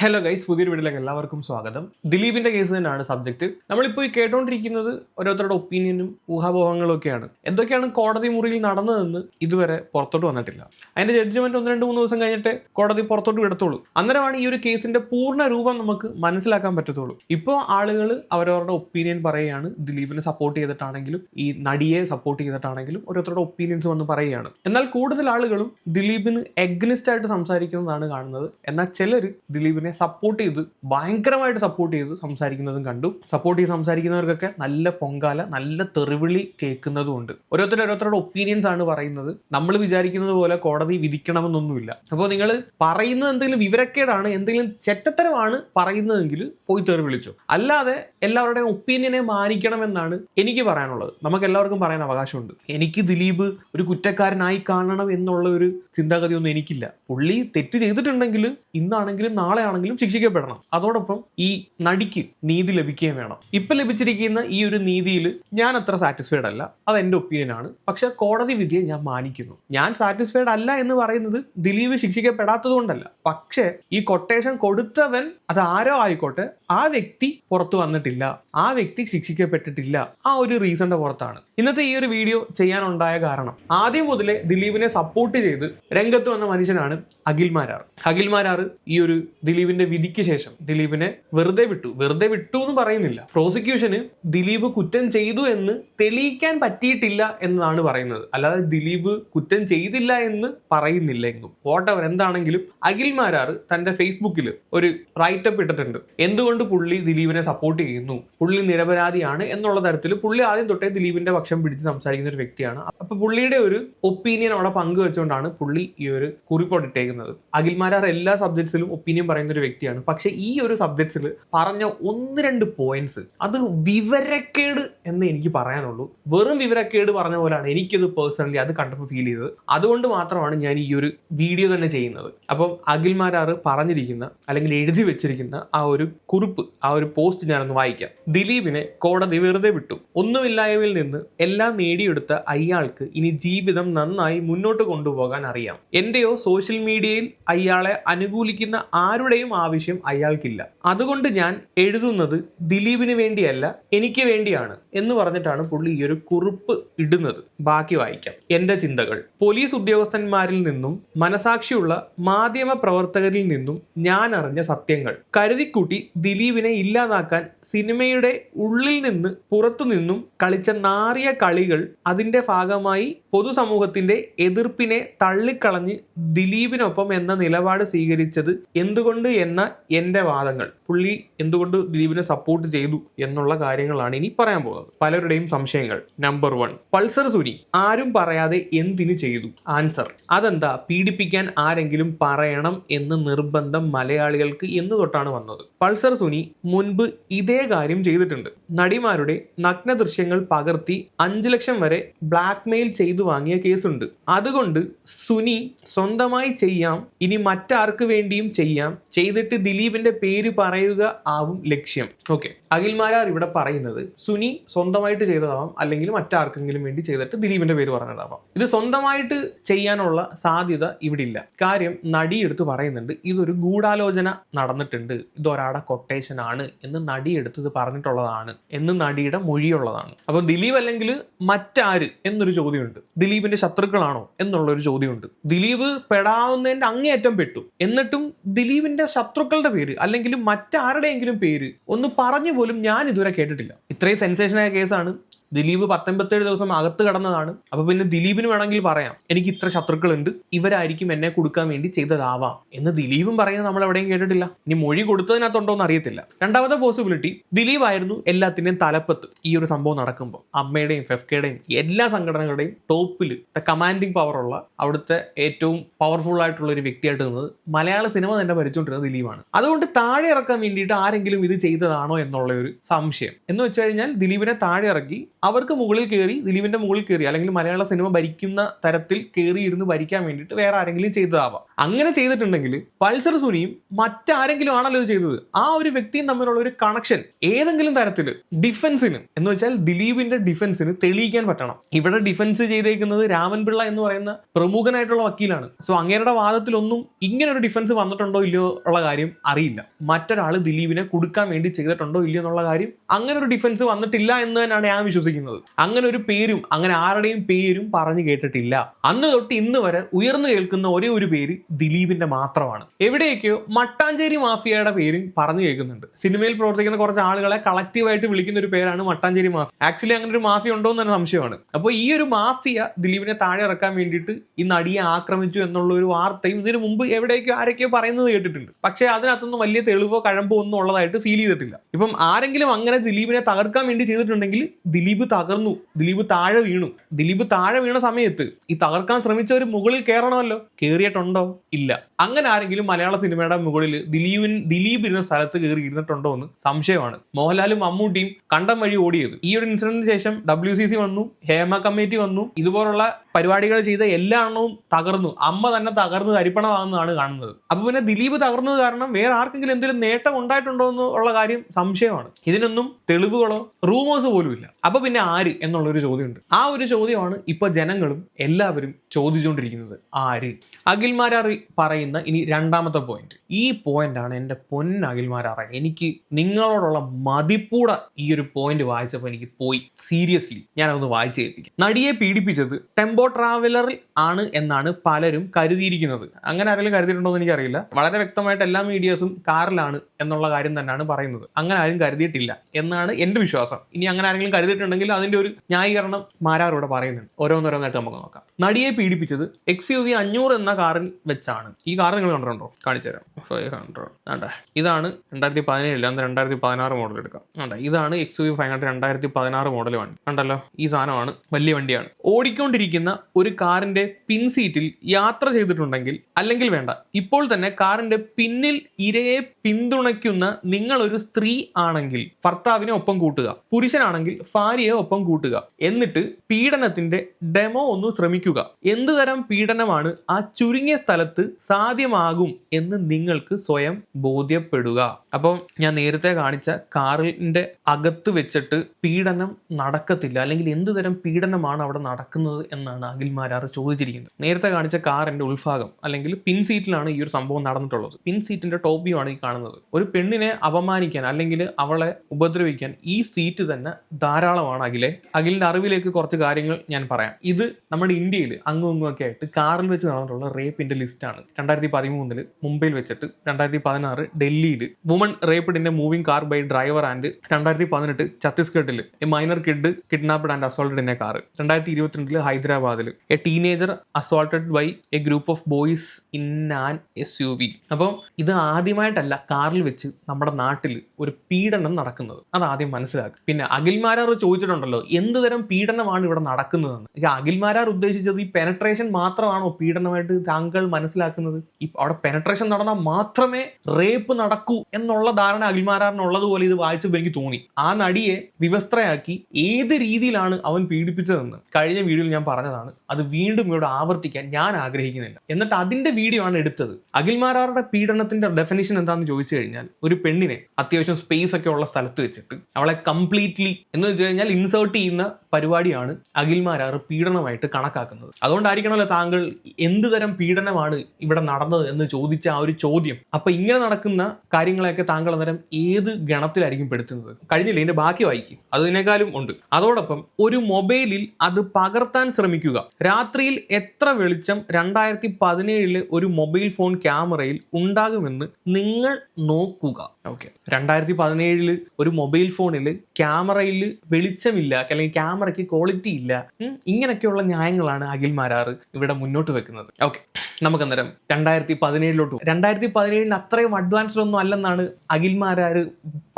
Hello guys പുതിയൊരു വീട്ടിലേക്ക് എല്ലാവർക്കും സ്വാഗതം. ദിലീപിന്റെ കേസ് തന്നെയാണ് സബ്ജക്ട് നമ്മളിപ്പോൾ ഈ കേട്ടോണ്ടിരിക്കുന്നത് ഓരോരുത്തരുടെ ഒപ്പീനിയനും ഊഹാപോഹങ്ങളും ഒക്കെയാണ് എന്തൊക്കെയാണ് കോടതി മുറിയിൽ നടന്നതെന്ന് ഇതുവരെ പുറത്തോട്ട് വന്നിട്ടില്ല. അതിന്റെ ജഡ്ജ്മെന്റ് ഒന്ന് രണ്ട് മൂന്ന് ദിവസം കഴിഞ്ഞിട്ട് കോടതി പുറത്തോട്ട് വിടത്തുള്ളൂ. അന്നേരമാണ് ഈ ഒരു കേസിന്റെ പൂർണ രൂപം നമുക്ക് മനസ്സിലാക്കാൻ പറ്റത്തുള്ളൂ. ഇപ്പോൾ ആളുകൾ അവരവരുടെ ഒപ്പീനിയൻ പറയുകയാണ്. ദിലീപിനെ സപ്പോർട്ട് ചെയ്തിട്ടാണെങ്കിലും ഈ നടിയെ സപ്പോർട്ട് ചെയ്തിട്ടാണെങ്കിലും ഓരോരുത്തരുടെ ഒപ്പീനിയൻസ് വന്ന് പറയുകയാണ്. എന്നാൽ കൂടുതൽ ആളുകളും ദിലീപിന് എഗ്നിസ്റ്റ് ആയിട്ട് സംസാരിക്കുന്നതാണ് കാണുന്നത്. എന്നാൽ ചിലർ ദിലീപിനെ സപ്പോർട്ട് ചെയ്ത് ഭയങ്കരമായിട്ട് സപ്പോർട്ട് ചെയ്ത് സംസാരിക്കുന്നതും കണ്ടു. സപ്പോർട്ട് ചെയ്ത് സംസാരിക്കുന്നവർക്കൊക്കെ നല്ല പൊങ്കാല നല്ല തെറിവിളി കേൾക്കുന്നതും ഉണ്ട് ഓരോരുത്തർ ഓരോരുത്തരുടെ ഒപ്പീനിയൻസ് ആണ് പറയുന്നത്. നമ്മൾ വിചാരിക്കുന്നത് പോലെ കോടതി വിധിക്കണമെന്നൊന്നുമില്ല. അപ്പോൾ നിങ്ങൾ പറയുന്നത് എന്തെങ്കിലും വിവരക്കേടാണ് എന്തെങ്കിലും ചെറ്റത്തരമാണ് പറയുന്നതെങ്കിൽ പോയി തെറി വിളിച്ചു. അല്ലാതെ എല്ലാവരുടെയും ഒപ്പീനിയനെ മാനിക്കണമെന്നാണ് എനിക്ക് പറയാനുള്ളത്. നമുക്ക് എല്ലാവർക്കും പറയാൻ അവകാശമുണ്ട്. എനിക്ക് ദിലീപ് ഒരു കുറ്റക്കാരനായി കാണണം എന്നുള്ള ഒരു ചിന്താഗതി ഒന്നും എനിക്കില്ല. പുള്ളി തെറ്റ് ചെയ്തിട്ടുണ്ടെങ്കിൽ ഇന്നാണെങ്കിലും നാളെ ആണെങ്കിലും ശിക്ഷിക്കപ്പെടണം. അതോടൊപ്പം ഈ നടിക്ക് നീതി ലഭിക്കുകയും വേണം. ഇപ്പൊ ലഭിച്ചിരിക്കുന്ന ഈ ഒരു നീതിയിൽ ഞാൻ അത്ര സാറ്റിസ്ഫൈഡ് അല്ല. അത് എന്റെ ഒപ്പീനിയൻ ആണ്. പക്ഷെ കോടതി വിധിയെ ഞാൻ മാനിക്കുന്നു. ഞാൻ സാറ്റിസ്ഫൈഡ് അല്ല എന്ന് പറയുന്നത് ദിലീപ് ശിക്ഷിക്കപ്പെടാത്തത് കൊണ്ടല്ല പക്ഷേ ഈ കൊട്ടേഷൻ കൊടുത്തവൻ അത് ആരോ ആയിക്കോട്ടെ ആ വ്യക്തി പുറത്തു വന്നിട്ടില്ല ആ വ്യക്തി ശിക്ഷിക്കപ്പെട്ടിട്ടില്ല ആ ഒരു റീസണിന്റെ പുറത്താണ്. ഇന്നത്തെ ഈ ഒരു വീഡിയോ ചെയ്യാനുണ്ടായ കാരണം ആദ്യം മുതലേ ദിലീപിനെ സപ്പോർട്ട് ചെയ്ത് രംഗത്ത് വന്ന മനുഷ്യനാണ് അഖിൽ മാരാർ. അഖിൽ മാരാർ ഈ ഒരു ദിലീപിന്റെ വിധിക്ക് ശേഷം ദിലീപിനെ വെറുതെ വിട്ടു. വെറുതെ വിട്ടു എന്ന് പറയുന്നില്ല. പ്രോസിക്യൂഷന് ദിലീപ് കുറ്റം ചെയ്തു എന്ന് തെളിയിക്കാൻ പറ്റിയിട്ടില്ല എന്നാണ് പറയുന്നത്. അല്ലാതെ ദിലീപ് കുറ്റം ചെയ്തില്ല എന്ന് പറയുന്നില്ല എങ്കും വോട്ടവർ എന്താണെങ്കിലും അഖിൽ മാരാർ തന്റെ ഫേസ്ബുക്കിൽ ഒരു റൈറ്റപ്പ് ഇട്ടിട്ടുണ്ട്. എന്തുകൊണ്ട് പുള്ളി ദിലീപിനെ സപ്പോർട്ട് ചെയ്യുന്നു. പുള്ളി നിരപരാധിയാണ് എന്നുള്ള തരത്തിൽ പുള്ളി ആദ്യം തൊട്ടേ ദിലീപിന്റെ പക്ഷം പിടിച്ച് സംസാരിക്കുന്ന ഒരു വ്യക്തിയാണ്. അപ്പൊ പുള്ളിയുടെ ഒരു ഒപ്പീനിയൻ അവിടെ പങ്കുവെച്ചുകൊണ്ടാണ് പുള്ളി ഈ ഒരു കുറിപ്പോട് ഇട്ടേക്കുന്നത്. അഖിൽ മാരാർ എല്ലാ സബ്ജക്ട്സിലും ഒപ്പീനിയൻ പറയുന്ന ഒരു വ്യക്തിയാണ്. പക്ഷെ ഈ ഒരു സബ്ജക്ട്സിൽ പറഞ്ഞ ഒന്ന് രണ്ട് പോയിന്റ്സ് അത് വിവരക്കേട് എന്ന് എനിക്ക് പറയാനുള്ളൂ. വെറും വിവരക്കേട് പറഞ്ഞ പോലെയാണ് എനിക്കത് പേഴ്സണലി അത് കണ്ടപ്പോൾ ഫീൽ ചെയ്തത്. അതുകൊണ്ട് മാത്രമാണ് ഞാൻ ഈ ഒരു വീഡിയോ തന്നെ ചെയ്യുന്നത്. അപ്പം അഖിൽമാരാർ പറഞ്ഞിരിക്കുന്ന അല്ലെങ്കിൽ എഴുതി വെച്ചിരിക്കുന്ന ആ ഒരു കുറിപ്പ് ആ ഒരു പോസ്റ്റ് ഞാനൊന്ന് വായിക്കാം. ദിലീപിനെ കോടതി വെറുതെ വിട്ടു. ഒന്നുമില്ലായ്മയിൽ നിന്ന് എല്ലാം നേടിയെടുത്ത അയാൾക്ക് ഇനി ജീവിതം നന്നായി മുന്നോട്ട് കൊണ്ടുപോകാൻ അറിയാം. എന്റെയോ സോഷ്യൽ മീഡിയയിൽ അയാളെ അനുകൂലിക്കുന്ന ആരുടെയും ആവശ്യം അയാൾക്കില്ല. അതുകൊണ്ട് ഞാൻ എഴുതുന്നത് ദിലീപിന് വേണ്ടിയല്ല എനിക്ക് വേണ്ടിയാണ് എന്ന് പറഞ്ഞിട്ടാണ് പുള്ളി ഈ ഒരു കുറിപ്പ് ഇടുന്നത്. ബാക്കി വായിക്കാം. എന്റെ ചിന്തകൾ. പോലീസ് ഉദ്യോഗസ്ഥന്മാരിൽ നിന്നും മനസാക്ഷിയുള്ള മാധ്യമ പ്രവർത്തകരിൽ നിന്നും ഞാൻ അറിഞ്ഞ സത്യങ്ങൾ. കരുതിക്കൂട്ടി ദിലീപിനെ ഇല്ലാതാക്കാൻ സിനിമയുടെ ഉള്ളിൽ നിന്ന് പുറത്തു നിന്നും കളിച്ച നാറിയ കളികൾ അതിന്റെ ഭാഗമായി പൊതുസമൂഹത്തിന്റെ എതിർപ്പിനെ തള്ളിക്കളഞ്ഞ് ദിലീപിനൊപ്പം എന്ന നിലപാട് സ്വീകരിച്ചത് എന്തുകൊണ്ട് എന്ന എന്റെ വാദങ്ങൾ. പുള്ളി എന്തുകൊണ്ട് ദിലീപിനെ സപ്പോർട്ട് ചെയ്തു എന്നുള്ള കാര്യങ്ങളാണ് ഇനി പറയാൻ പോകുന്നത്. പലരുടെയും സംശയങ്ങൾ. Number one Pulsar Suni. ആരും പറയാതെ എന്തിനു ചെയ്തു? ആൻസർ അതെന്താ? പീഡിപ്പിക്കാൻ ആരെങ്കിലും പറയണം എന്ന് നിർബന്ധം മലയാളികൾക്ക് എന്ന് തൊട്ടാണ് വന്നത്. പൾസർ സുനി മുൻപ് ഇതേ കാര്യം ചെയ്തിട്ടുണ്ട്. നടിമാരുടെ നഗ്ന ദൃശ്യങ്ങൾ പകർത്തി അഞ്ചു ലക്ഷം വരെ ബ്ലാക്ക് മെയിൽ ചെയ്തു വാങ്ങിയ കേസുണ്ട്. അതുകൊണ്ട് സുനി സ്വന്തമായി ചെയ്യാം ഇനി മറ്റാർക്ക് വേണ്ടിയും ചെയ്യാം ചെയ്തിട്ട് ദിലീപിന്റെ പേര് പറയുക ആവും ലക്ഷ്യം. ഓക്കെ അഖിൽമാരാർ ഇവിടെ പറയുന്നത് സുനി സ്വന്തമായിട്ട് ചെയ്തതാവാം അല്ലെങ്കിൽ മറ്റാർക്കെങ്കിലും വേണ്ടി ചെയ്തിട്ട് ദിലീപിന്റെ പേര് പറഞ്ഞതാവാം. ഇത് സ്വന്തമായിട്ട് ചെയ്യാനുള്ള സാധ്യത ഇവിടെ ഇല്ല. കാര്യം നടി എടുത്ത് പറയുന്നുണ്ട് ഇതൊരു ഗൂഢാലോചന നടന്നിട്ടുണ്ട് ഇതൊരാടെ ഒരാടെ കൊട്ടേഷൻ ആണ് എന്ന് നടി എടുത്തത് പറഞ്ഞിട്ടുള്ളതാണ് എന്ന് നടിയുടെ മൊഴിയുള്ളതാണ്. അപ്പൊ ദിലീപ് അല്ലെങ്കിൽ മറ്റാര് എന്നൊരു ചോദ്യമുണ്ട്. ദിലീപിന്റെ ശത്രുക്കളാണോ എന്നുള്ള ഒരു ചോദ്യമുണ്ട്. ദിലീപ് പെടാവുന്നതിന്റെ അങ്ങേയറ്റം പെട്ടു. എന്നിട്ടും ദിലീപിന്റെ ശത്രുക്കളുടെ പേര് അല്ലെങ്കിൽ മറ്റാരുടെയെങ്കിലും പേര് ഒന്ന് പറഞ്ഞു പോലും ഞാൻ ഇതുവരെ കേട്ടിട്ടില്ല. ഇത്രയും സെൻസേഷനായ കേസാണ് ദിലീപ് പത്തൊമ്പത്തേഴ് ദിവസം അകത്ത് കടന്നതാണ്. അപ്പൊ പിന്നെ ദിലീപിന് വേണമെങ്കിൽ പറയാം എനിക്ക് ഇത്ര ശത്രുക്കളുണ്ട് ഇവരായിരിക്കും എന്നെ കൊടുക്കാൻ വേണ്ടി ചെയ്തതാവാം എന്ന് ദിലീപും പറയുന്നത് നമ്മൾ എവിടെയും കേട്ടിട്ടില്ല. ഇനി മൊഴി കൊടുത്തതിനകത്തുണ്ടോ എന്ന് അറിയത്തില്ല. രണ്ടാമത്തെ പോസിബിലിറ്റി ദിലീപ് ആയിരുന്നു എല്ലാത്തിന്റെയും തലപ്പത്ത് ഈ ഒരു സംഭവം നടക്കുമ്പോൾ അമ്മയുടെയും ഫെഫ്കയുടെയും എല്ലാ സംഘടനകളുടെയും ടോപ്പിൽ കമാൻഡിങ് പവർ ഉള്ള അവിടുത്തെ ഏറ്റവും പവർഫുൾ ആയിട്ടുള്ള ഒരു വ്യക്തിയായിട്ട് നിന്നത് മലയാള സിനിമ തന്നെ ഭരിച്ചുകൊണ്ടിരുന്നത് ദിലീപാണ്. അതുകൊണ്ട് താഴെ ഇറക്കാൻ വേണ്ടിയിട്ട് ആരെങ്കിലും ഇത് ചെയ്തതാണോ എന്നുള്ള ഒരു സംശയം. എന്ന് വെച്ച് കഴിഞ്ഞാൽ ദിലീപിനെ താഴെ ഇറക്കി അവർക്ക് മുകളിൽ കയറി ദിലീപിന്റെ മുകളിൽ കയറി അല്ലെങ്കിൽ മലയാള സിനിമ ഭരിക്കുന്ന തരത്തിൽ കയറി ഇരുന്ന് ഭരിക്കാൻ വേണ്ടിയിട്ട് വേറെ ആരെങ്കിലും ചെയ്തതാവാം. അങ്ങനെ ചെയ്തിട്ടുണ്ടെങ്കിൽ പൾസർ സുനിയും മറ്റാരെങ്കിലും ആണല്ലോ ഇത് ചെയ്തത്. ആ ഒരു വ്യക്തിയും തമ്മിലുള്ള ഒരു കണക്ഷൻ ഏതെങ്കിലും തരത്തിൽ ഡിഫൻസിന് എന്ന് വെച്ചാൽ ദിലീപിന്റെ ഡിഫൻസിന് തെളിയിക്കാൻ പറ്റണം. ഇവിടെ ഡിഫൻസ് ചെയ്തേക്കുന്നത് രാമൻപിള്ള എന്ന് പറയുന്ന പ്രമുഖനായിട്ടുള്ള വക്കീലാണ്. സോ അങ്ങേരുടെ വാദത്തിലൊന്നും ഇങ്ങനെ ഒരു ഡിഫൻസ് വന്നിട്ടുണ്ടോ ഇല്ലയോ ഉള്ള കാര്യം അറിയില്ല. മറ്റൊരാൾ ദിലീപിനെ കൊടുക്കാൻ വേണ്ടി ചെയ്തിട്ടുണ്ടോ ഇല്ലയോ എന്നുള്ള കാര്യം അങ്ങനെ ഒരു ഡിഫൻസ് വന്നിട്ടില്ല എന്ന് തന്നെയാണ് ഞാൻ വിശ്വസിക്കുന്നത്. അങ്ങനെ ഒരു പേരും അങ്ങനെ ആരുടെയും പേരും പറഞ്ഞു കേട്ടിട്ടില്ല. അന്ന് തൊട്ട് ഇന്ന് വരെ ഉയർന്നു കേൾക്കുന്ന ഒരേ ഒരു പേര് ദിലീപിന്റെ മാത്രമാണ്. എവിടെയൊക്കെയോ മട്ടാഞ്ചേരി മാഫിയയുടെ പേരും പറഞ്ഞു കേൾക്കുന്നുണ്ട്. സിനിമയിൽ പ്രവർത്തിക്കുന്ന കുറച്ച് ആളുകളെ കളക്റ്റീവായിട്ട് വിളിക്കുന്ന ഒരു പേരാണ് മട്ടാഞ്ചേരി മാഫിയ. ആക്ച്വലി അങ്ങനെ ഒരു മാഫിയ ഉണ്ടോ എന്ന് തന്നെ സംശയമാണ്. അപ്പോൾ ഈ ഒരു മാഫിയ ദിലീപിനെ താഴെ ഇറക്കാൻ വേണ്ടിയിട്ട് ഈ നടിയെ ആക്രമിച്ചു എന്നുള്ള ഒരു വാർത്തയും ഇതിനു മുമ്പ് എവിടെയൊക്കെയോ ആരൊക്കെയോ പറയുന്നത് കേട്ടിട്ടുണ്ട്. പക്ഷേ അതിനകത്തൊന്നും വലിയ തെളിവോ കഴമ്പോ ഒന്നും ഉള്ളതായിട്ട് ഫീൽ ചെയ്തിട്ടില്ല. ഇപ്പം ആരെങ്കിലും അങ്ങനെ ദിലീപിനെ തകർക്കാൻ വേണ്ടി ചെയ്തിട്ടുണ്ടെങ്കിൽ ദിലീപ് തകർന്നു. ദിലീപ് താഴെ വീണു. ദിലീപ് താഴെ വീണ സമയത്ത് ഈ തകർക്കാൻ ശ്രമിച്ചവർ മുകളിൽ കയറണമല്ലോ കയറിയിട്ടുണ്ടോ ഇല്ല. അങ്ങനെ ആരെങ്കിലും മലയാള സിനിമയുടെ മുകളിൽ ദിലീപിൻ ദിലീപ് ഇരുന്ന സ്ഥലത്ത് കയറി ഇരുന്നിട്ടുണ്ടോ എന്ന് സംശയമാണ്. മോഹൻലാലും മമ്മൂട്ടിയും കണ്ടം വഴി ഓടിയത്. ഈ ഒരു ഇൻസിഡന്റിന് ശേഷം ഡബ്ല്യു സി സി വന്നു ഹേമ കമ്മിറ്റി വന്നു. ഇതുപോലുള്ള പരിപാടികൾ ചെയ്ത എല്ലാ എണ്ണവും തകർന്നു. അമ്മ തന്നെ തകർന്ന് തരിപ്പണമാകുന്നതാണ് കാണുന്നത്. അപ്പൊ പിന്നെ ദിലീപ് തകർന്നത് കാരണം വേറെ ആർക്കെങ്കിലും എന്തെങ്കിലും നേട്ടം ഉണ്ടായിട്ടുണ്ടോ എന്ന് ഉള്ള കാര്യം സംശയമാണ്. ഇതിനൊന്നും തെളിവുകളോ റൂമേഴ്സ് പോലും ഇല്ല അപ്പൊ പിന്നെ ആര് എന്നുള്ളൊരു ചോദ്യമുണ്ട്. ആ ഒരു ചോദ്യമാണ് ഇപ്പൊ ജനങ്ങളും എല്ലാവരും ചോദിച്ചുകൊണ്ടിരിക്കുന്നത്. ആര്? അഖിൽമാരാറി പറയുന്ന ഇനി രണ്ടാമത്തെ പോയിന്റ് ഈ പോയിന്റ് ആണ് എന്റെ പൊന്ന അഖിൽമാരാറ. എനിക്ക് നിങ്ങളോടുള്ള മതിപ്പൂട ഈ ഒരു പോയിന്റ് വായിച്ചപ്പോൾ എനിക്ക് പോയി. സീരിയസ്ലി ഞാൻ ഞാനതൊന്ന് വായിച്ചു കേൾപ്പിക്കാം. നടിയെ പീഡിപ്പിച്ചത് ടെമ്പോ ട്രാവലറിൽ ആണ് എന്നാണ് പലരും കരുതിയിരിക്കുന്നത്. അങ്ങനെ ആരെങ്കിലും കരുതിയിട്ടുണ്ടോ എന്ന് എനിക്കറിയില്ല. വളരെ വ്യക്തമായിട്ട് എല്ലാ മീഡിയസും കാറിലാണ് എന്നുള്ള കാര്യം തന്നെയാണ് പറയുന്നത്. അങ്ങനെ ആരും കരുതിയിട്ടില്ല എന്നാണ് എന്റെ വിശ്വാസം. ഇനി അങ്ങനെ ആരെങ്കിലും കരുതിയിട്ടുണ്ടെങ്കിൽ അതിന്റെ ഒരു ന്യായീകരണം മാരാർ ഇവിടെ പറയുന്നുണ്ട്. ഓരോന്നോരോന്നായിട്ട് നമുക്ക് നോക്കാം. നടിയെ പീഡിപ്പിച്ചത് എക്സ് യു വി അഞ്ഞൂറ് എന്ന കാറിൽ വെച്ചാണ്. ഈ കാർ നിങ്ങൾ കണ്ടിട്ടുണ്ടോ? കാണിച്ചു തരാം. ഫൈവ് ഹൺഡ്രഡ് വേണ്ട ഇതാണ് രണ്ടായിരത്തി പതിനേഴിൽ അന്ന് രണ്ടായിരത്തി പതിനാറ് മോഡൽ എടുക്കാം. വേണ്ട ഇതാണ് X U V five hundred രണ്ടായിരത്തി പതിനാറ് മോഡൽ വണ്ടി കണ്ടല്ലോ? ഈ സാധനമാണ്. വലിയ വണ്ടിയാണ്. ഓടിക്കൊണ്ടിരിക്കുന്ന ഒരു കാറിന്റെ പിൻ സീറ്റിൽ യാത്ര ചെയ്തിട്ടുണ്ടെങ്കിൽ അല്ലെങ്കിൽ വേണ്ട ഇപ്പോൾ തന്നെ കാറിന്റെ പിന്നിൽ ഇരയെ പിന്തുണയ്ക്കുന്ന നിങ്ങൾ ഒരു സ്ത്രീ ആണെങ്കിൽ ഭർത്താവിനെ ഒപ്പം കൂട്ടുക. പുരുഷനാണെങ്കിൽ ഭാര്യയെ ഒപ്പം കൂട്ടുക. എന്നിട്ട് പീഡനത്തിന്റെ ഡെമോ ഒന്ന് ശ്രമിക്കുക. എന്തുതരം പീഡനമാണ് ആ ചുരുങ്ങിയ സ്ഥലത്ത് സാധ്യമാകും എന്ന് നിങ്ങൾക്ക് സ്വയം ബോധ്യപ്പെടുക. അപ്പം ഞാൻ നേരത്തെ കാണിച്ച കാറിന്റെ അകത്ത് വെച്ചിട്ട് പീഡനം നടക്കത്തില്ല. അല്ലെങ്കിൽ എന്തുതരം പീഡനമാണ് അവിടെ നടക്കുന്നത് എന്നാണ് അഖിൽമാരാർ ചോദിച്ചിരിക്കുന്നത്. നേരത്തെ കാണിച്ച കാറിന്റെ ഉൾഭാഗം അല്ലെങ്കിൽ പിൻ സീറ്റിലാണ് ഈ ഒരു സംഭവം നടന്നിട്ടുള്ളത്. പിൻ സീറ്റിന്റെ ടോപ്പിയുമാണ് ഈ കാണുന്നത്. ഒരു പെണ്ണിനെ അപമാനിക്കാൻ അല്ലെങ്കിൽ അവളെ ഉപദ്രവിക്കാൻ ഈ സീറ്റ് തന്നെ ധാരാളമാണ്. അഖിലെ. അഖിലിന്റെ അറിവിലേക്ക് കുറച്ച് കാര്യങ്ങൾ ഞാൻ പറയാം. ഇത് നമ്മുടെ ഇന്ത്യയിൽ അങ്ങും അങ്ങും ഒക്കെ ആയിട്ട് കാറിൽ വെച്ച് നടന്നിട്ടുള്ള റേപ്പിന്റെ ലിസ്റ്റാണ് രണ്ടായിരത്തി പതിമൂന്നിൽ മുംബൈയിൽ വെച്ചിട്ട് രണ്ടായിരത്തി പതിനാറ് ഡൽഹിയിൽ woman റേപ്പിഡിന്റെ moving car by driver and രണ്ടായിരത്തി പതിനെട്ട് ഛത്തീസ്ഗഡിൽ a minor kid kidnapped and assaulted in a car രണ്ടായിരത്തി ഇരുപത്തിരണ്ടിൽ ഹൈദരാബാദിൽ a teenager assaulted by a group of boys in an S U V അപ്പം ഇത് ആദ്യമായിട്ടല്ല കാറിൽ വെച്ച് നമ്മുടെ നാട്ടിൽ ഒരു പീഡനം നടക്കുന്നത്. അത് ആദ്യം മനസ്സിലാക്കുക. പിന്നെ അഖിൽമാരാർ ചോദിച്ചിട്ടുണ്ടല്ലോ എന്ത് തരം പീഡനമാണ് ഇവിടെ നടക്കുന്നതെന്ന്. അഖിൽമാരാർ ഉദ്ദേശിച്ചത് ഈ പെനട്രേഷൻ മാത്രമാണോ പീഡനമായിട്ട് താങ്കൾ മനസ്സിലാക്കുന്നത്? ഈ അവിടെ പെനട്രേഷൻ നടന്നാൽ മാത്രമേ റേപ്പ് നടക്കൂ എന്നുള്ള ധാരണ അഖിൽമാരാറിനുള്ളതുപോലെ ഇത് വായിച്ചപ്പോൾ എനിക്ക് തോന്നി. ആ നടിയെ വിവസ്ത്രയാക്കി ഏത് രീതിയിലാണ് അവൻ പീഡിപ്പിച്ചതെന്ന് കഴിഞ്ഞ വീഡിയോയിൽ ഞാൻ പറഞ്ഞതാണ്. അത് വീണ്ടും ഇവിടെ ആവർത്തിക്കാൻ ഞാൻ ആഗ്രഹിക്കുന്നില്ല. എന്നിട്ട് അതിന്റെ വീഡിയോ ആണ് എടുത്തത്. അഖിൽമാരാറുടെ പീഡനത്തിന്റെ ഡെഫിനിഷൻ എന്താണെന്ന് ചോദിച്ചു കഴിഞ്ഞാൽ ഒരു പെണ്ണിനെ അത്യാവശ്യം സ്പേസ് ഒക്കെ ഉള്ള സ്ഥലത്ത് വെച്ചിട്ട് അവളെ കംപ്ലീറ്റ്ലി എന്ന് വെച്ച് കഴിഞ്ഞാൽ ഇൻസേർട്ട് ചെയ്യുന്ന പരിപാടിയാണ് അഖിൽമാരാർ പീഡനമായിട്ട് കണക്കാക്കുന്നത്. അതുകൊണ്ടായിരിക്കണമല്ലോ താങ്കൾ എന്ത് തരം പീഡനമാണ് ഇവിടെ നടന്നത് എന്ന് ചോദിച്ച ആ ഒരു ചോദ്യം. അപ്പൊ ഇങ്ങനെ നടക്കുന്ന കാര്യങ്ങളെയൊക്കെ താങ്കൾ അന്നേരം ഏത് ഗണത്തിലായിരിക്കും പെടുത്തുന്നത്? കഴിഞ്ഞില്ല? ഇതിന്റെ ബാക്കി വായിക്കും. അതിനേക്കാളും ഉണ്ട്. അതോടൊപ്പം ഒരു മൊബൈലിൽ അത് പകർത്താൻ ശ്രമിക്കുക. രാത്രിയിൽ എത്ര വെളിച്ചം രണ്ടായിരത്തി പതിനേഴിലെ ഒരു മൊബൈൽ ഫോൺ ക്യാമറയിൽ ഉണ്ടാകുമെന്ന് നിങ്ങൾ നോക്കുക. ഓക്കെ രണ്ടായിരത്തി പതിനേഴിൽ ഒരു മൊബൈൽ ഫോണിൽ ക്യാമറയിൽ വെളിച്ചമില്ല അല്ലെങ്കിൽ ക്യാമറയ്ക്ക് ക്വാളിറ്റി ഇല്ല. ഇങ്ങനെയൊക്കെയുള്ള ന്യായങ്ങളാണ് അഖിൽ മാരാർ ഇവിടെ മുന്നോട്ട് വെക്കുന്നത്. ഓക്കെ നമുക്ക് അന്നേരം രണ്ടായിരത്തി പതിനേഴിലോട്ട്. രണ്ടായിരത്തി പതിനേഴിന് അത്രയും അഡ്വാൻസ്ഡ് ഒന്നും അല്ലെന്നാണ് അഖിൽ മാരാർ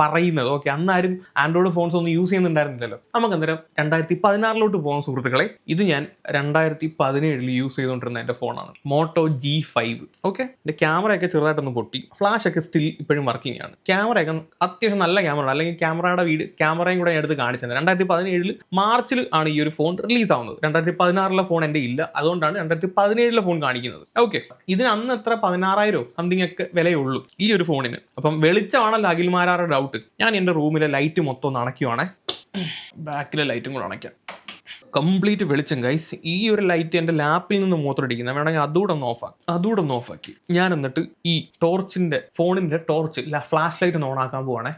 പറയുന്നത്. ഓക്കെ അന്നാരും ആൻഡ്രോയിഡ് ഫോൺസ് ഒന്നും യൂസ് ചെയ്യുന്നുണ്ടായിരുന്നില്ലല്ലോ. നമുക്ക് അന്നേരം രണ്ടായിരത്തി പതിനാറിലോട്ട് പോകാൻ സുഹൃത്തുക്കളെ. ഇത് ഞാൻ രണ്ടായിരത്തി പതിനേഴിൽ യൂസ് ചെയ്തുകൊണ്ടിരുന്ന എന്റെ ഫോണാണ് മോട്ടോ ജി ഫൈവ് ഓക്കെ എന്റെ ക്യാമറയൊക്കെ ചെറുതായിട്ടൊന്ന് പൊട്ടി. ഫ്ലാഷ് ഒക്കെ സ്റ്റിൽ ഇപ്പോഴും വർക്കിംഗ് ആണ്. ക്യാമറയൊക്കെ അത്യാവശ്യം നല്ല ക്യാമറ അല്ലെങ്കിൽ ക്യാമറയുടെ വീട് ക്യാമറയും കൂടെ എടുത്ത് കാണിച്ചത് രണ്ടായിരത്തി പതിനേഴിൽ മാർച്ചിൽ ആണ് ഈ ഒരു ഫോൺ റിലീസ് ആവുന്നത് രണ്ടായിരത്തി പതിനാറിലെ ഫോൺ എന്റെ ഇല്ല. അതുകൊണ്ടാണ് രണ്ടായിരത്തി പതിനേഴിലെ ഫോൺ കാണിക്കുന്നത്. ഓക്കെ ഇതിന് അന്ന് എത്ര? പതിനാറായിരോ സംതിങ് ഒക്കെ വിലയുള്ളൂ ഈ ഒരു ഫോണിന്. അപ്പം വെളിച്ചമാണല്ലോ അഖിൽമാരാറുടെ ഡൗട്ട് ഞാൻ എന്റെ റൂമിലെ ലൈറ്റ് മൊത്തം ഒന്ന് അണയ്ക്കുവാണേ. ബാക്കിലെ ലൈറ്റും കൂടെ അണയ്ക്കാം. കംപ്ലീറ്റ് വെളിച്ചം ഗൈസ് ഈ ഒരു ലൈറ്റ് എന്റെ ലാപ്പിൽ നിന്ന് മൂത്രടിക്കുന്നത് വേണമെങ്കിൽ അതുകൂടെ ഒന്ന് ഓഫാക്കി അതുകൂടെ ഒന്ന് ഓഫാക്കി ഞാൻ എന്നിട്ട് ഈ ടോർച്ചിന്റെ ഫോണിന്റെ ടോർച്ച് ഫ്ലാഷ് ലൈറ്റ് ഒന്ന് ഓണാക്കാൻ പോവാണേ.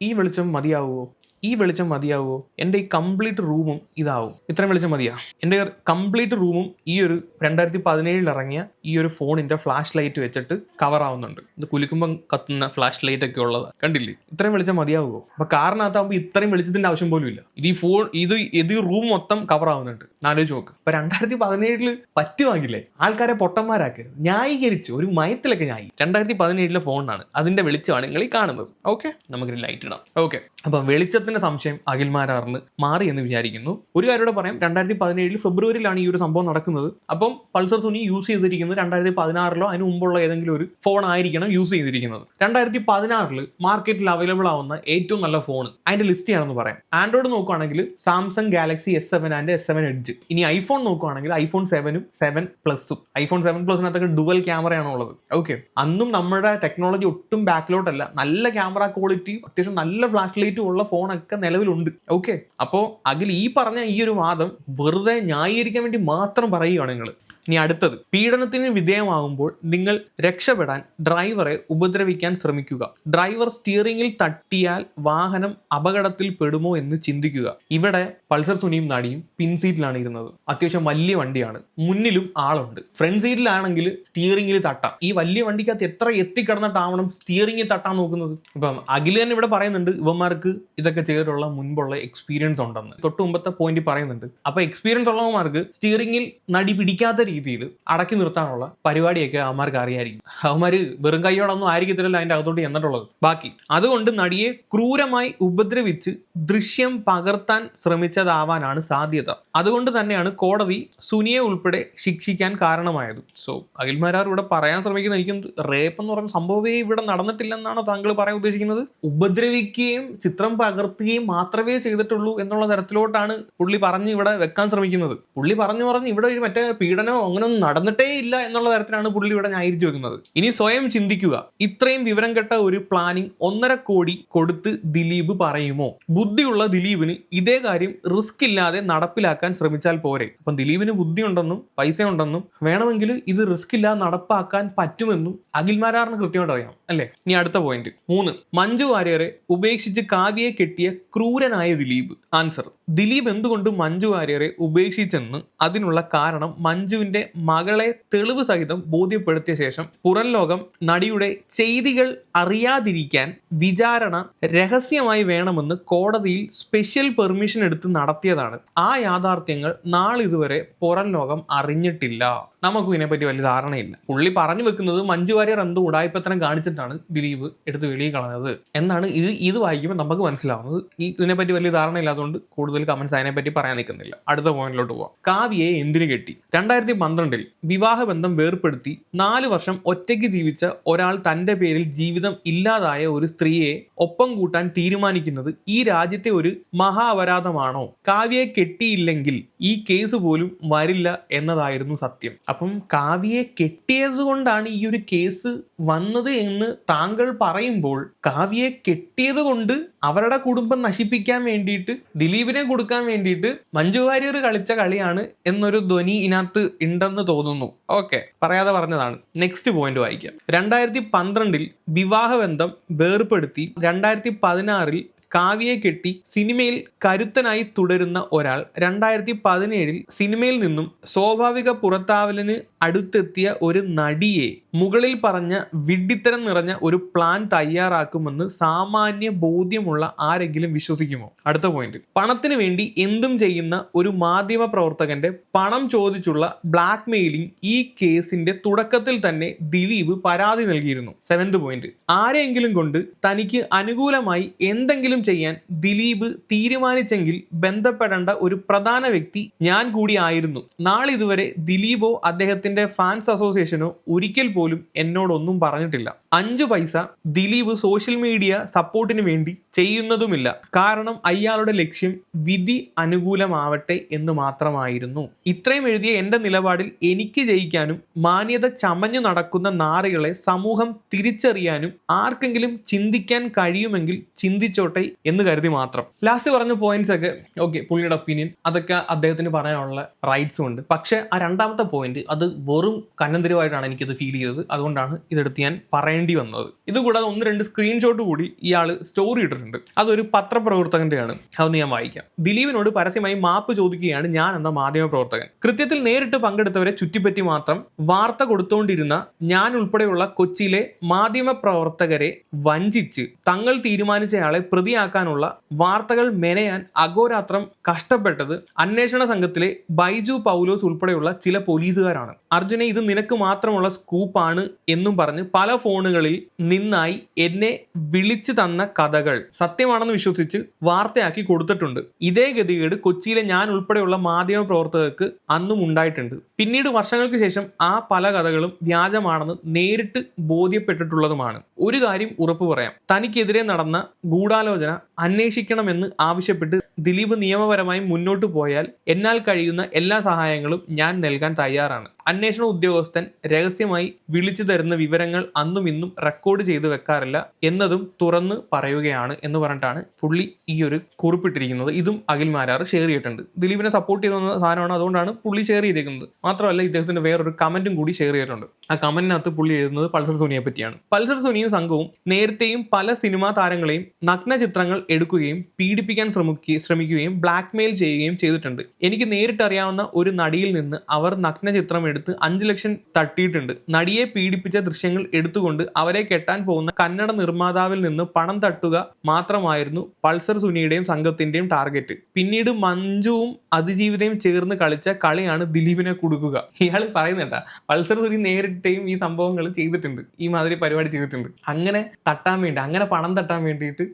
ഈ വെളിച്ചം മതിയാവുമോ ഈ വെളിച്ചം മതിയാവുമോ എന്റെ ഈ കംപ്ലീറ്റ് റൂമും ഇതാവും. ഇത്രയും വെളിച്ചം മതിയാ. എന്റെ കംപ്ലീറ്റ് റൂമും ഈ ഒരു രണ്ടായിരത്തി പതിനേഴിൽ ഇറങ്ങിയ ഈ ഒരു ഫോണിന്റെ ഫ്ലാഷ് ലൈറ്റ് വെച്ചിട്ട് കവർ ആവുന്നുണ്ട്. ഇത് കുലുക്കുമ്പം കത്തുന്ന ഫ്ലാഷ് ലൈറ്റ് ഒക്കെ ഉള്ളത്. കണ്ടില്ലേ? ഇത്രയും വെളിച്ചം മതിയാവുമോ അപ്പൊ കാറിനകത്താകുമ്പോൾ ഇത്രയും വെളിച്ചത്തിന്റെ ആവശ്യം പോലും ഇല്ല. ഇത് ഈ ഫോൺ ഇത് ഇത് റൂം മൊത്തം കവർ ആവുന്നുണ്ട്. ആലോചിച്ച് നോക്ക്. ഇപ്പൊ രണ്ടായിരത്തി പതിനേഴിൽ പറ്റുവാങ്ങില്ലേ ആൾക്കാരെ പൊട്ടന്മാരാക്കരുത്. ന്യായീകരിച്ചു ഒരു മയത്തിലൊക്കെ ന്യായി. രണ്ടായിരത്തി പതിനേഴിലെ ഫോണാണ്. അതിന്റെ വെളിച്ചമാണ് നിങ്ങൾ ഈ കാണുന്നത്. ഓക്കെ? നമുക്ക് ലൈറ്റ് ഇടാം. ഓക്കെ. അപ്പൊ വെളിച്ചത്തിന്റെ സംശയം അഖിൽമാരാറിന് മാറി എന്ന് വിചാരിക്കുന്നു. ഒരു കാര്യം പറയാം. രണ്ടായിരത്തി പതിനേഴിൽ ഫെബ്രുവരിയിലാണ് ഈ ഒരു സംഭവം നടക്കുന്നത്. അപ്പം പൾസർ സുനി യൂസ് ചെയ്തിരിക്കുന്നത് രണ്ടായിരത്തി പതിനാറിലോ അതിന് മുമ്പുള്ള ഏതെങ്കിലും ഒരു ഫോൺ ആയിരിക്കണം യൂസ് ചെയ്തിരിക്കുന്നത്. രണ്ടായിരത്തി പതിനാറിൽ മാർക്കറ്റിൽ അവൈലബിൾ ആവുന്ന ഏറ്റവും നല്ല ഫോൺ അതിന്റെ ലിസ്റ്റ് ആണെന്ന് പറയാം. ആൻഡ്രോയിഡ് നോക്കുകയാണെങ്കിൽ Samsung Galaxy S seven and S seven edge ഇനി ഐഫോൺ നോക്കുകയാണെങ്കിൽ ഐഫോൺ സെവനും സെവൻ പ്ലസും ഐഫോൺ സെവൻ പ്ലസിനകത്തൊക്കെ ഡുവൽ ക്യാമറയാണ് ഉള്ളത്. ഓക്കെ അന്നും നമ്മുടെ ടെക്നോളജി ഒട്ടും ബാക്കിലോട്ടല്ല നല്ല ക്യാമറ ക്വാളിറ്റി അത്യാവശ്യം നല്ല ഫ്ലാഷ് ലൈറ്റും ഉള്ള ഫോണൊക്കെ നിലവിലുണ്ട്. ഓക്കെ അപ്പോ അതിൽ ഈ പറഞ്ഞ ഈ ഒരു വാദം വെറുതെ ന്യായീകരിക്കാൻ വേണ്ടി മാത്രം പറയുകയാണ് നിങ്ങൾ ഇനി അടുത്തത്. പീഡനത്തിന് വിധേയമാകുമ്പോൾ നിങ്ങൾ രക്ഷപ്പെടാൻ ഡ്രൈവറെ ഉപദ്രവിക്കാൻ ശ്രമിക്കുക. ഡ്രൈവർ സ്റ്റിയറിംഗിൽ തട്ടിയാൽ വാഹനം അപകടത്തിൽ പെടുമോ എന്ന് ചിന്തിക്കുക. ഇവിടെ പൾസർ സുനിയും നാടിയും പിൻസീറ്റിലാണ് ഇരുന്നത്. അത്യാവശ്യം വലിയ വണ്ടിയാണ്. മുന്നിലും ആളുണ്ട്. ഫ്രണ്ട് സീറ്റിലാണെങ്കിൽ സ്റ്റിയറിംഗിൽ തട്ടാം. ഈ വലിയ വണ്ടിക്കകത്ത് എത്ര എത്തിക്കിടന്നിട്ടാവണം സ്റ്റിയറിംഗിൽ തട്ടാൻ നോക്കുന്നത്? ഇപ്പം തന്നെ ഇവിടെ പറയുന്നുണ്ട് ഇവന്മാർക്ക് ഇതൊക്കെ ചെയ്തിട്ടുള്ള മുൻപുള്ള എക്സ്പീരിയൻസ് ഉണ്ടെന്ന്. തൊട്ട് മുമ്പത്തെ പോയിന്റ് പറയുന്നുണ്ട്. അപ്പൊ എക്സ്പീരിയൻസ് ഉള്ളവന്മാർക്ക് സ്റ്റിയറിംഗിൽ നടി പിടിക്കാത്ത രീതിയിൽ അടക്കി നിർത്താനുള്ള പരിപാടിയൊക്കെ അവന്മാർക്ക് അറിയായിരിക്കും. അവന്മാര് വെറും കൈയോടൊന്നും ആയിരിക്കത്തില്ലല്ലോ അതിന്റെ അകത്തോട്ട് ചെന്നിട്ടുള്ളത്. ബാക്കി അതുകൊണ്ട് നടിയെ ക്രൂരമായി ഉപദ്രവിച്ച് ദൃശ്യം പകർത്താൻ ശ്രമിച്ചതാവാനാണ് സാധ്യത. അതുകൊണ്ട് തന്നെയാണ് കോടതി സുനിയെ ഉൾപ്പെടെ ശിക്ഷിക്കാൻ കാരണമായത്. സോ അഖിൽമാരാർ ഇവിടെ പറയാൻ ശ്രമിക്കുന്ന എനിക്കും റേപ്പ് എന്ന് പറയുന്ന സംഭവമേ ഇവിടെ നടന്നിട്ടില്ലെന്നാണോ താങ്കൾ പറയാൻ ഉദ്ദേശിക്കുന്നത്? ഉപദ്രവിക്കുകയും ചിത്രം പകർത്തുകയും മാത്രമേ ചെയ്തിട്ടുള്ളൂ എന്നുള്ള തരത്തിലോട്ടാണ് പുള്ളി പറഞ്ഞ് ഇവിടെ വെക്കാൻ ശ്രമിക്കുന്നത്. പുള്ളി പറഞ്ഞു പറഞ്ഞ് ഇവിടെ ഒരു മറ്റേ പീഡനമോ അങ്ങനെയൊന്നും നടന്നിട്ടേ ഇല്ല എന്നുള്ള തരത്തിലാണ് പുള്ളി ഇവിടെ ന്യായീകരിച്ചു വെക്കുന്നത്. ഇനി സ്വയം ചിന്തിക്കുക. ഇത്രയും വിവരം കെട്ട ഒരു പ്ലാനിങ് ഒന്നര കോടി കൊടുത്ത് ദിലീപ് പറയുമോ? ബുദ്ധിയുള്ള ദിലീപിന് ഇതേ കാര്യം റിസ്ക് ഇല്ലാതെ നടപ്പിലാക്കാൻ ശ്രമിച്ചാൽ പോരെ. അപ്പം ദിലീപിന് ബുദ്ധിയുണ്ടെന്നും പൈസ ഉണ്ടെന്നും വേണമെങ്കിൽ ഇത് റിസ്ക് ഇല്ലാതെ നടപ്പാക്കാൻ പറ്റുമെന്നും അഖിൽമാരാറിന് കൃത്യമായിട്ട് അറിയാം. അല്ലേ? ഇനി അടുത്ത പോയിന്റ് മൂന്ന്. മഞ്ജു വാര്യരെ ഉപേക്ഷിച്ച് കാവ്യയെ കെട്ടിയ ക്രൂരനായ ദിലീപ്. ആൻസർ ദിലീപ് എന്തുകൊണ്ട് മഞ്ജു വാര്യരെ ഉപേക്ഷിച്ചെന്ന് അതിനുള്ള കാരണം മഞ്ജുവിന്റെ മകളെ തെളിവ് സഹിതം ബോധ്യപ്പെടുത്തിയ ശേഷം പുറം ലോകം നടിയുടെ ചെയ്തികൾ അറിയാതിരിക്കാൻ വിചാരണ രഹസ്യമായി വേണമെന്ന് കോടതിയിൽ സ്പെഷ്യൽ പെർമിഷൻ എടുത്ത് നടത്തിയതാണ്. ആ യാഥാർത്ഥ്യങ്ങൾ നാളിതുവരെ പുറം ലോകം അറിഞ്ഞിട്ടില്ല. നമുക്കും ഇതിനെപ്പറ്റി വലിയ ധാരണയില്ല. പുള്ളി പറഞ്ഞു വെക്കുന്നത് മഞ്ജു വാര്യർ എന്തോ ഉടായ്പത്തനം കാണിച്ചിട്ടാണ് ദിലീപ് എടുത്ത് വെളിയിൽ കളഞ്ഞത്. എന്നാണ് ഇത് ഇത് വായിക്കുമ്പോൾ നമുക്ക് മനസ്സിലാവുന്നത്. ഈ ഇതിനെപ്പറ്റി വലിയ ധാരണയില്ലാത്തതുകൊണ്ട് കൂടുതൽ കമന്റ്സ് അതിനെപ്പറ്റി പറയാൻ നിൽക്കുന്നില്ല. അടുത്ത പോയിന്റിലോട്ട് പോവാം. കാവ്യയെ എന്തിനു കെട്ടി? രണ്ടായിരത്തി പന്ത്രണ്ടിൽ വിവാഹബന്ധം വേർപ്പെടുത്തി നാല് വർഷം ഒറ്റയ്ക്ക് ജീവിച്ച ഒരാൾ തന്റെ പേരിൽ ജീവിതം ഇല്ലാതായ ഒരു സ്ത്രീയെ ഒപ്പം കൂട്ടാൻ തീരുമാനിക്കുന്നത് ഈ രാജ്യത്തെ ഒരു മഹാപരാധമാണോ? കാവ്യയെ കെട്ടിയില്ലെങ്കിൽ ഈ കേസ് പോലും വരില്ല എന്നതായിരുന്നു സത്യം. അപ്പം കാവ്യയെ കെട്ടിയത് കൊണ്ടാണ് ഈ ഒരു കേസ് വന്നത് എന്ന് താങ്കൾ പറയുമ്പോൾ കാവ്യയെ കെട്ടിയത് കൊണ്ട് അവരുടെ കുടുംബം നശിപ്പിക്കാൻ വേണ്ടിയിട്ട് ദിലീപിനെ കൊടുക്കാൻ വേണ്ടിയിട്ട് മഞ്ജു വാര്യർ കളിച്ച കളിയാണ് എന്നൊരു ധ്വനി ഇതിനകത്ത് ഉണ്ടെന്ന് തോന്നുന്നു. ഓക്കെ പറയാതെ പറഞ്ഞതാണ്. നെക്സ്റ്റ് പോയിന്റ് വായിക്കാം. രണ്ടായിരത്തി പന്ത്രണ്ടിൽ വിവാഹബന്ധം വേർപ്പെടുത്തി രണ്ടായിരത്തി പതിനാറിൽ കാവ്യയെ കെട്ടി സിനിമയിൽ കരുത്തനായി തുടരുന്ന ഒരാൾ രണ്ടായിരത്തി പതിനേഴിൽ സിനിമയിൽ നിന്നും സ്വാഭാവിക പുറത്താവലിന് അടുത്തെത്തിയ ഒരു നടിയെ മുകളിൽ പറഞ്ഞ വിഡ്ഢിത്തരം നിറഞ്ഞ ഒരു പ്ലാൻ തയ്യാറാക്കുമെന്ന് സാമാന്യ ബോധ്യമുള്ള ആരെങ്കിലും വിശ്വസിക്കുമോ? അടുത്ത പോയിന്റ് പണത്തിന് വേണ്ടി എന്തും ചെയ്യുന്ന ഒരു മാധ്യമ പ്രവർത്തകന്റെ പണം ചോദിച്ചുള്ള ബ്ലാക്ക് മെയിലിംഗ് ഈ കേസിന്റെ തുടക്കത്തിൽ തന്നെ ദിലീപ് പരാതി നൽകിയിരുന്നു. സെവന്ത് പോയിന്റ് ആരെങ്കിലും കൊണ്ട് തനിക്ക് അനുകൂലമായി എന്തെങ്കിലും ചെയ്യാൻ ദിലീപ് തീരുമാനിച്ചെങ്കിൽ ബന്ധപ്പെടേണ്ട ഒരു പ്രധാന വ്യക്തി ഞാൻ കൂടിയായിരുന്നു നാളിതുവരെ ദിലീപോ അദ്ദേഹത്തിന്റെ ഫാൻസ് അസോസിയേഷനോ ഒരിക്കൽ പോലും എന്നോടൊന്നും പറഞ്ഞിട്ടില്ല. അഞ്ചു പൈസ ദിലീപ് സോഷ്യൽ മീഡിയ സപ്പോർട്ടിന് വേണ്ടി ചെയ്യുന്നതുമില്ല. കാരണം അയാളുടെ ലക്ഷ്യം വിധി അനുകൂലമാവട്ടെ എന്ന് മാത്രമായിരുന്നു. ഇത്രയും എഴുതിയ എന്റെ നിലപാടിൽ എനിക്ക് ജയിക്കാനും മാന്യത ചമഞ്ഞു നടക്കുന്ന നാറികളെ സമൂഹം തിരിച്ചറിയാനും ആർക്കെങ്കിലും ചിന്തിക്കാൻ കഴിയുമെങ്കിൽ ചിന്തിച്ചോട്ടെ എന്ന് കരുതി മാത്രം. ലാസ്റ്റ് പറഞ്ഞ പോയിന്റ്സ് ഒക്കെ ഓക്കെ പുള്ളിയുടെ ഒപ്പീനിയൻ അതൊക്കെ അദ്ദേഹത്തിന് പറയാനുള്ള റൈറ്റ്സും ഉണ്ട്. പക്ഷേ ആ രണ്ടാമത്തെ പോയിന്റ് അത് വെറും കന്നന്തിരിവായിട്ടാണ് എനിക്കത് ഫീൽ ചെയ്തത്. അതുകൊണ്ടാണ് ഇതെടുത്ത് ഞാൻ പറയേണ്ടി വന്നത്. ഇതുകൂടാതെ ഒന്ന് രണ്ട് സ്ക്രീൻഷോട്ട് കൂടി ഇയാൾ സ്റ്റോറി ഇട്ടിട്ടുണ്ട്. അതൊരു പത്രപ്രവർത്തകന്റെയാണ്. അതൊന്ന് ഞാൻ വായിക്കാം. ദിലീപിനോട് പരസ്യമായി മാപ്പ് ചോദിക്കുകയാണ് ഞാൻ എന്ന മാധ്യമ പ്രവർത്തകൻ കൃത്യത്തിൽ നേരിട്ട് പങ്കെടുത്തവരെ ചുറ്റിപ്പറ്റി മാത്രം വാർത്ത കൊടുത്തുകൊണ്ടിരുന്ന ഞാൻ ഉൾപ്പെടെയുള്ള കൊച്ചിയിലെ മാധ്യമ പ്രവർത്തകരെ വഞ്ചിച്ച് തങ്ങൾ തീരുമാനിച്ചയാളെ പ്രതിയാക്കാനുള്ള വാർത്തകൾ മെനയാൻ അഗോരാത്രം കഷ്ടപ്പെട്ടത് അന്വേഷണ സംഘത്തിലെ ബൈജു പൗലോസ് ഉൾപ്പെടെയുള്ള ചില പോലീസുകാരാണ്. അർജുനെ ഇത് നിനക്ക് മാത്രമുള്ള സ്കൂപ്പാണ് എന്നും പറഞ്ഞ് പല ഫോണുകളിൽ നിന്നായി എന്നെ വിളിച്ചു തന്ന കഥകൾ സത്യമാണെന്ന് വിശ്വസിച്ച് വാർത്തയാക്കി കൊടുത്തിട്ടുണ്ട്. ഇതേ ഗതികേട് കൊച്ചിയിലെ ഞാൻ ഉൾപ്പെടെയുള്ള മാധ്യമ പ്രവർത്തകർക്ക് അന്നും ഉണ്ടായിട്ടുണ്ട്. പിന്നീട് വർഷങ്ങൾക്ക് ശേഷം ആ പല കഥകളും വ്യാജമാണെന്ന് നേരിട്ട് ബോധ്യപ്പെട്ടിട്ടുള്ളതുമാണ്. ഒരു കാര്യം ഉറപ്പു പറയാം. തനിക്കെതിരെ നടന്ന ഗൂഢാലോചന അന്വേഷിക്കണമെന്ന് ആവശ്യപ്പെട്ട് ദിലീപ് നിയമപരമായി മുന്നോട്ട് പോയാൽ എന്നാൽ കഴിയുന്ന എല്ലാ സഹായങ്ങളും ഞാൻ നൽകാൻ തയ്യാറാണ്. അന്വേഷണ ഉദ്യോഗസ്ഥൻ രഹസ്യമായി വിളിച്ചു തരുന്ന വിവരങ്ങൾ അന്നും ഇന്നും റെക്കോർഡ് ചെയ്തു വെക്കാറില്ല എന്നതും തുറന്ന് പറയുകയാണ് എന്ന് പറഞ്ഞിട്ടാണ് പുള്ളി ഈ ഒരു കുറിപ്പിട്ടിരിക്കുന്നത്. ഇതും അഖിൽ മാരാർ ഷെയർ ചെയ്തിട്ടുണ്ട്. ദിലീപിനെ സപ്പോർട്ട് ചെയ്യുന്ന സാധനമാണ് അതുകൊണ്ടാണ് പുള്ളി ഷെയർ ചെയ്തിരിക്കുന്നത്. മാത്രമല്ല ഇദ്ദേഹത്തിന്റെ വേറൊരു കമന്റും കൂടി ഷെയർ ചെയ്തിട്ടുണ്ട്. ആ കമന്റിനകത്ത് പുള്ളി എഴുതുന്നത് പൾസർ സുനിയെ പറ്റിയാണ്. പൾസർ സുനിയും സംഘവും നേരത്തെയും പല സിനിമാ താരങ്ങളെയും നഗ്ന ചിത്രങ്ങൾ എടുക്കുകയും പീഡിപ്പിക്കാൻ ശ്രമിക്കുക ശ്രമിക്കുകയും ബ്ലാക്ക് മെയിൽ ചെയ്യുകയും ചെയ്തിട്ടുണ്ട്. എനിക്ക് നേരിട്ടറിയാവുന്ന ഒരു നടിയിൽ നിന്ന് അവർ നഗ്ന ചിത്രം എടുത്ത് അഞ്ചു ലക്ഷം തട്ടിയിട്ടുണ്ട്. നടിയെ പീഡിപ്പിച്ച ദൃശ്യങ്ങൾ എടുത്തുകൊണ്ട് അവരെ കെട്ടാൻ പോകുന്ന കന്നഡ നിർമ്മാതാവിൽ നിന്ന് പണം തട്ടുക മാത്രമായിരുന്നു പൾസർ സുനിയുടെയും സംഘത്തിന്റെയും ടാർഗറ്റ്. പിന്നീട് മഞ്ജുവും അതിജീവിതയും ചേർന്ന് കളിച്ച കളിയാണ് ദിലീപിനെ കൊടുക്കുക. ഇയാൾ പറയുന്നുണ്ട പൾസർ സുനി നേരിട്ടേയും ഈ സംഭവങ്ങൾ ചെയ്തിട്ടുണ്ട്. ഈ മാതിരി പരിപാടി ചെയ്തിട്ടുണ്ട്. അങ്ങനെ തട്ടാൻ വേണ്ടി അങ്ങനെ പണം തട്ടാൻ വേണ്ടിയിട്ട്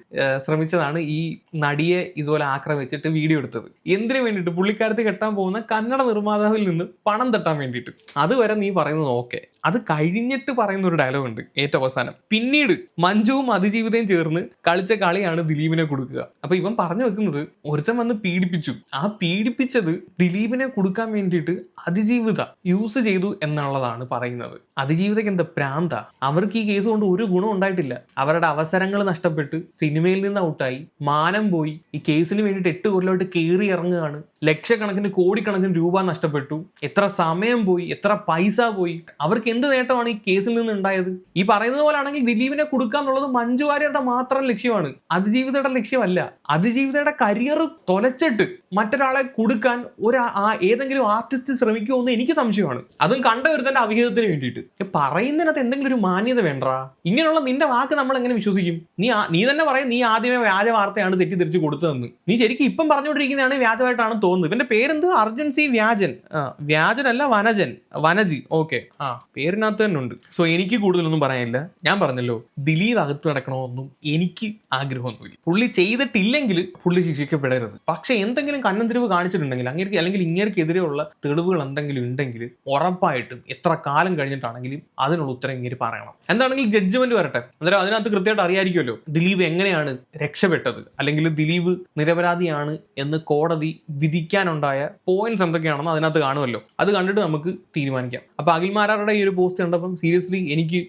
ശ്രമിച്ചതാണ് ഈ നടിയെ ഇതുപോലെ ആക്രമിച്ചിട്ട് വീഡിയോ എടുത്തത്. എന്തിനു വേണ്ടിയിട്ട്? പുള്ളിക്കാരത്ത് കെട്ടാൻ പോകുന്ന കന്നഡ നിർമ്മാതാവിൽ നിന്ന് പണം തട്ടാൻ വേണ്ടിയിട്ട്. അതുവരെ നീ പറയുന്നത് ഓക്കെ അത് കഴിഞ്ഞിട്ട് പറയുന്ന ഒരു ഡയലോഗ് ഉണ്ട് ഏറ്റവും അവസാനം. പിന്നീട് മഞ്ജുവും അതിജീവിതയും ചേർന്ന് കളിച്ച കളിയാണ് ദിലീപിനെ കൊടുക്കുക. അപ്പൊ ഇവൻ പറഞ്ഞു വെക്കുന്നത് ഒരുത്തൻ വന്ന് പീഡിപ്പിച്ചു. ആ പീഡിപ്പിച്ചത് ദിലീപിനെ കൊടുക്കാൻ വേണ്ടിയിട്ട് അതിജീവിത യൂസ് ചെയ്തു എന്നുള്ളതാണ് പറയുന്നത്. അതിജീവിതയ്ക്ക് എന്താ പ്രാന്ത? അവർക്ക് ഈ കേസ് കൊണ്ട് ഒരു ഗുണം ഉണ്ടായിട്ടില്ല. അവരുടെ അവസരങ്ങൾ നഷ്ടപ്പെട്ട് സിനിമയിൽ നിന്ന് ഔട്ടായി മാനം പോയി. ഈ കേസിന് വേണ്ടിയിട്ട് എട്ട് കൊല്ലമായിട്ട് കയറി ഇറങ്ങുകയാണ്. ലക്ഷക്കണക്കിന് കോടിക്കണക്കിന് രൂപ നഷ്ടപ്പെട്ടു. എത്ര സമയം പോയി എത്ര പൈസ പോയി. അവർക്ക് എന്ത് നേട്ടമാണ് ഈ കേസിൽ നിന്ന് ഉണ്ടായത്? ഈ പറയുന്നത് പോലെ ആണെങ്കിൽ ദിലീപിനെ കൊടുക്കുക എന്നുള്ളത് മഞ്ജു വാര്യരുടെ മാത്രം ലക്ഷ്യമാണ്. അതിജീവിതയുടെ ലക്ഷ്യമല്ല. അതിജീവിതയുടെ കരിയർ തൊലച്ചിട്ട് മറ്റൊരാളെ കൊടുക്കാൻ ഒരു ഏതെങ്കിലും ആർട്ടിസ്റ്റ് ശ്രമിക്കുമോ എന്ന് എനിക്ക് സംശയമാണ്. അതും കണ്ട ഒരുത്തന്റെ അവിഹിതത്തിന് വേണ്ടിയിട്ട്. പറയുന്നതിനകത്ത് എന്തെങ്കിലും ഒരു മാന്യത വേണ്ടടാ? ഇങ്ങനെയുള്ള നിന്റെ വാക്ക് നമ്മൾ എങ്ങനെ വിശ്വസിക്കും? നീ നീ തന്നെ പറയും നീ ആദ്യമേ വ്യാജ വാർത്തയാണ് തെറ്റിദ്ധരിച്ച് കൊടുത്തതെന്ന്. നീ ശരിക്കും ഇപ്പം പറഞ്ഞുകൊണ്ടിരിക്കുന്നതാണ് വ്യാജമായിട്ടാണ് തോന്നുന്നത്. ഇവന്റെ പേരെന്ത്? അർജുൻ സി വ്യാജൻ വ്യാജനല്ല വനജൻ. വനജി. ഓക്കെ. ആ പേരിനകത്ത് തന്നെ ഉണ്ട്. സോ എനിക്ക് കൂടുതലൊന്നും പറയാനില്ല. ഞാൻ പറഞ്ഞല്ലോ ദിലീപ് അകത്ത് നടക്കണമെന്നും എനിക്ക് ആഗ്രഹമൊന്നുമില്ല. പുള്ളി ചെയ്തിട്ടില്ലെങ്കിൽ പുള്ളി ശിക്ഷിക്കപ്പെടരുത്. പക്ഷെ എന്തെങ്കിലും കണ്ണന്തിരിവ് കാണിച്ചിട്ടുണ്ടെങ്കിൽ അങ്ങനെ അല്ലെങ്കിൽ ഇങ്ങനെക്കെതിരെയുള്ള തെളിവുകൾ എന്തെങ്കിലും ഉണ്ടെങ്കിൽ ഉറപ്പായിട്ടും എത്ര കാലം കഴിഞ്ഞിട്ടാണെങ്കിലും അതിനുള്ള ഉത്തരം ഇങ്ങനെ പറയണം. എന്താണെങ്കിൽ ജഡ്ജ്മെന്റ് വരട്ടെ. അന്നേരം അതിനകത്ത് കൃത്യമായിട്ട് അറിയാമായിരിക്കുമല്ലോ ദിലീപ് എങ്ങനെയാണ് രക്ഷപ്പെട്ടത്? അല്ലെങ്കിൽ ദിലീപ് നിരപരാധിയാണ് എന്ന് കോടതി വിധിക്കാനുണ്ടായ പോയിന്റ്സ് എന്തൊക്കെയാണെന്ന് അതിനകത്ത് കാണുമല്ലോ. അത് കണ്ടിട്ട് നമുക്ക് തീരുമാനിക്കാം. അപ്പൊ അഖിൽ മാരാറുടെ ഈ ഒരു പോസ്റ്റ് കണ്ടപ്പം സീരിയസ്ലി എനിക്ക്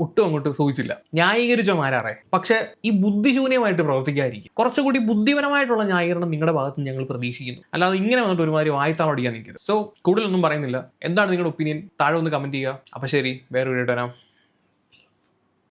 ഒട്ടും അങ്ങോട്ട് സൂചിച്ചില്ല. ന്യായീകരിച്ചോ മാരാറെ പക്ഷെ ഈ ബുദ്ധിശൂന്യമായിട്ട് പ്രവർത്തിക്കാതിരിക്കും. കുറച്ചുകൂടി ബുദ്ധിപരമായിട്ടുള്ള ന്യായീകരണം നിങ്ങളുടെ ഭാഗത്ത് ഞങ്ങൾ പ്രതീക്ഷിക്കുന്നു. അല്ലാതെ ഇങ്ങനെ വന്നിട്ട് ഒരുമാതിരി വായത്താളടിക്കാൻ നിൽക്കരുത്. സോ കൂടുതലൊന്നും പറയുന്നില്ല. എന്താണ് നിങ്ങളുടെ ഒപ്പീനിയൻ താഴെ ഒന്ന് കമന്റ് ചെയ്യുക. അപ്പൊ ശരി വേറെ വീഡിയോ വരാം.